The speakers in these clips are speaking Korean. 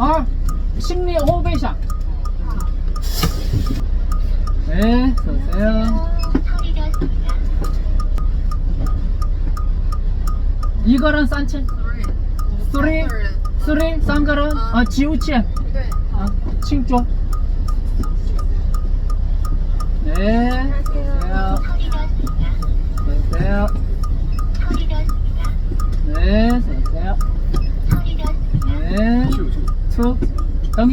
啊，心里后背上。哎，手谁啊？一个人三千， Three. three three 三个人啊九千对，啊，庆祝。哎，手谁啊？手谁啊？哎，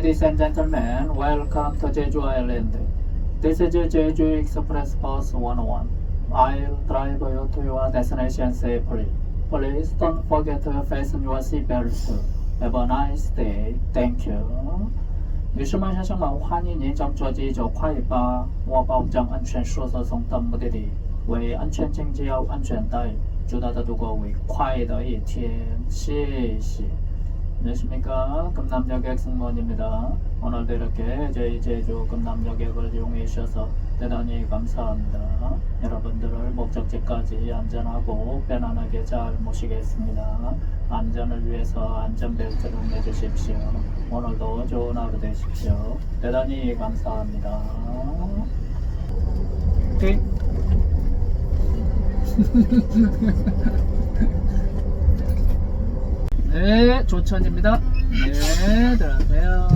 ladies and gentlemen. Welcome to Jeju Island. This is Jeju Express Bus 101. I'll drive you to your destination safely. Please don't forget to fasten your seatbelt. Have a nice day. Thank you. 女士们、先生们，欢迎您乘坐这种快巴，我保证安全顺速送到目的地。为安全请系好安全带，祝大家度过愉快的一天，谢谢。 안녕하십니까? 금남여객 승무원입니다. 오늘도 이렇게 저희 제주 금남여객을 이용해 주셔서 대단히 감사합니다. 여러분들을 목적지까지 안전하고 편안하게 잘 모시겠습니다. 안전을 위해서 안전벨트를 매주십시오. 오늘도 좋은 하루 되십시오. 대단히 감사합니다. 오케이 네, 조천입니다. 네, 들어가세요.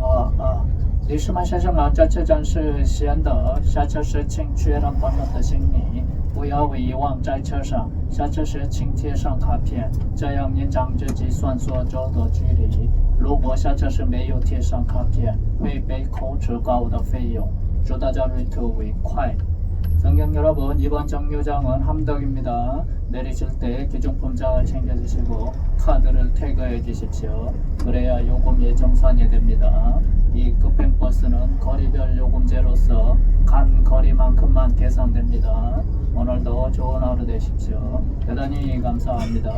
아, 아. 女士们、先生们，这车站是西安的，下车时请确认本人的行李，不要遗忘在车上。下车时请贴上卡片，这样延长自己算所走的距离。如果下车时没有贴上卡片，会被扣除高的费用。祝大家旅途愉快。 성경 여러분 이번 정류장은 함덕입니다. 내리실 때 귀중품 잘 챙겨주시고 카드를 태그해 주십시오. 그래야 요금 예정산이 됩니다. 이 급행버스는 거리별 요금제로서 간 거리만큼만 계산됩니다. 오늘도 좋은 하루 되십시오. 대단히 감사합니다.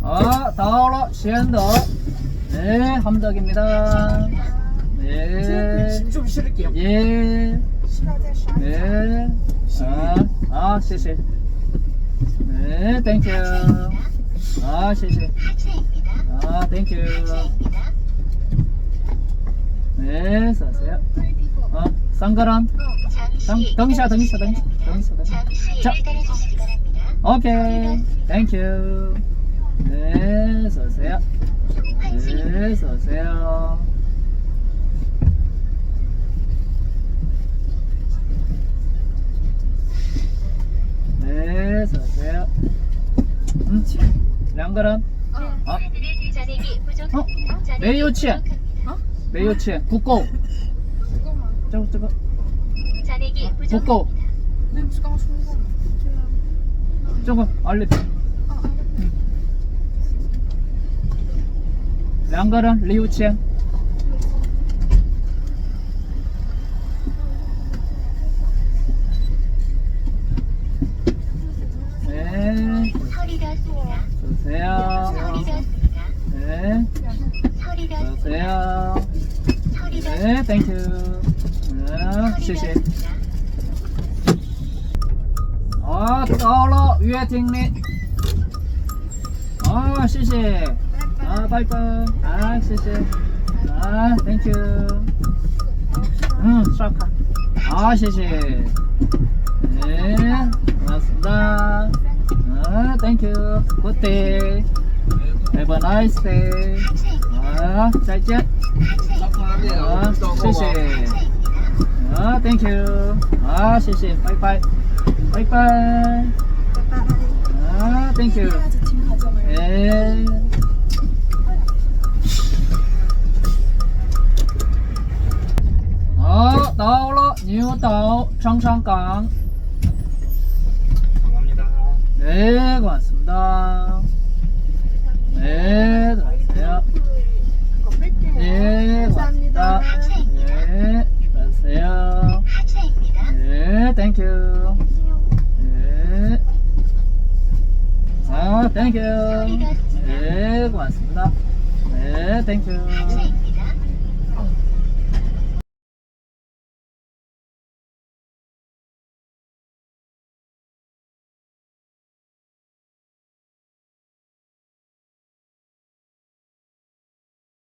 아, 다오로 시엔더. 네, 함덕입니다. 예. 짐좀 실을게요. 예. 네. 아, 아, 시시. 네, 땡큐. 아, 시시. 아, 땡큐. 네, 사세요. 아, 쌍가람. 덩, 덩이샤, 덩이샤, 덩이샤, 덩이샤, 덩이샤. 자, 오케이. 땡큐. 네, 서세요. 네, 서세요. 거란? 어? 어? 메이오치. 어? 메이오치. 국고. 저거 저거. 국고. 저거 알레. 랑가란 리우치안. 안녕하세요. 네. 안녕하세요. 네, 땡큐. 네, 시시. 네. 아, 떨어 위에 팅리. 아, 시시. 아, 빠이빠이. 아, 시시. 아, 땡큐. 응, 쏴카. 아, 시시. 네. chưa? Có tê. Để bọn ơi xe đó chạy chết. Đó xe xe đó thank you. Đó xe xe bye bye. Bye bye. Đó thank you. Ê. Đó tàu lo nhiều tàu trong trong cảng 네, 고맙습니다. 네, 고맙습니다. 네, 들어가세요. 그거 뺄게요. 네, 고맙습니다. 네, 수고하세요. 네, 땡큐. 네. 아, 땡큐. 네, 고맙습니다. 네, 땡큐.